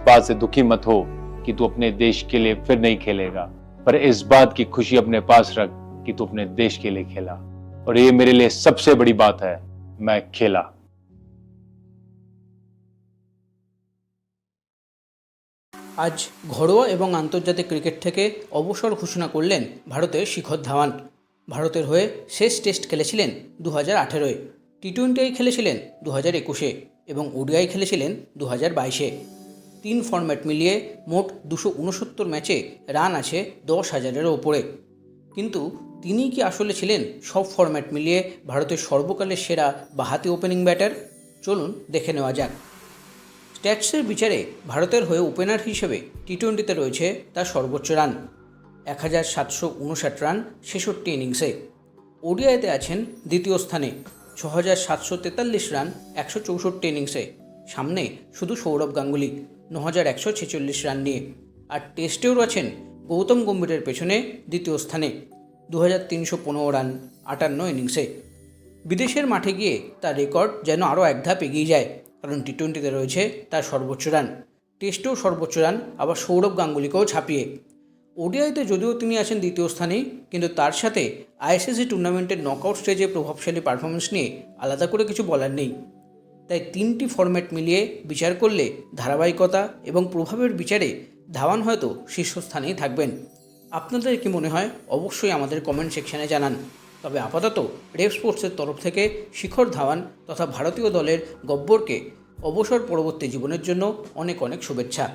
बात से दुखी मत हो कि तू अपने देश के लिए फिर नहीं खेलेगा पर इस बात की खुशी अपने पास रख कि तू अपने देश के लिए खेला और ये मेरे लिए सबसे बड़ी बात है मैं खेला আজ ঘরোয়া এবং আন্তর্জাতিক ক্রিকেট থেকে অবসর ঘোষণা করলেন ভারতের শিখর ধাওয়ান ভারতের হয়ে শেষ টেস্ট খেলেছিলেন দু হাজার আঠেরোয় টি টোয়েন্টি খেলেছিলেন দু হাজার একুশে এবং ওডিআই খেলেছিলেন দু হাজার বাইশে তিন ফর্ম্যাট মিলিয়ে মোট দুশো উনসত্তর ম্যাচে রান আছে দশ হাজারেরও ওপরে। কিন্তু তিনি কি আসলে ছিলেন সব ফরম্যাট মিলিয়ে ভারতের সর্বকালের সেরা বাহাতি ওপেনিং ব্যাটার চলুন দেখে নেওয়া যাক। স্ট্যাটসের বিচারে ভারতের হয়ে ওপেনার হিসেবে টি টোয়েন্টিতে রয়েছে তার সর্বোচ্চ রান এক হাজার সাতশো উনষাট রান ছেষট্টি ইনিংসে ওডিআইতে আছেন দ্বিতীয় স্থানে ছ হাজার সাতশো তেতাল্লিশ রান একশো চৌষট্টি ইনিংসে সামনে শুধু সৌরভ গাঙ্গুলি। ন হাজার একশো ছেচল্লিশ রান নিয়ে। আর টেস্টেও রয়েছেন গৌতম গম্ভীরের পেছনে দ্বিতীয় স্থানে দু হাজার তিনশো পনেরো রান আটান্ন ইনিংসে। বিদেশের মাঠে গিয়ে তার রেকর্ড যেন আরও এক ধাপ এগিয়ে যায়, কারণ টি টোয়েন্টিতে রয়েছে তার সর্বোচ্চ রান। টেস্টেও সর্বোচ্চ রান আবার সৌরভ গাঙ্গুলিকেও ছাপিয়ে। ওডিআইতে যদিও তিনি আছেন দ্বিতীয় স্থানে কিন্তু তার সাথে আইএসএসি টুর্নামেন্টের নকআউট স্টেজে প্রভাবশালী পারফরমেন্স নিয়ে আলাদা করে কিছু বলার নেই। তাই তিনটি ফরম্যাট মিলিয়ে বিচার করলে ধারাবাহিকতা এবং প্রভাবের বিচারে ধাওয়ান হয়তো শীর্ষস্থানেই থাকবেন। আপনাদের কি মনে হয়? অবশ্যই আমাদের কমেন্ট সেকশানে জানান। তবে আপাতত রেফ স্পোর্টসের তরফ থেকে শিখর ধাওয়ান তথা ভারতীয় দলের গব্বরকে অবসর পরবর্তী জীবনের জন্য অনেক অনেক শুভেচ্ছা।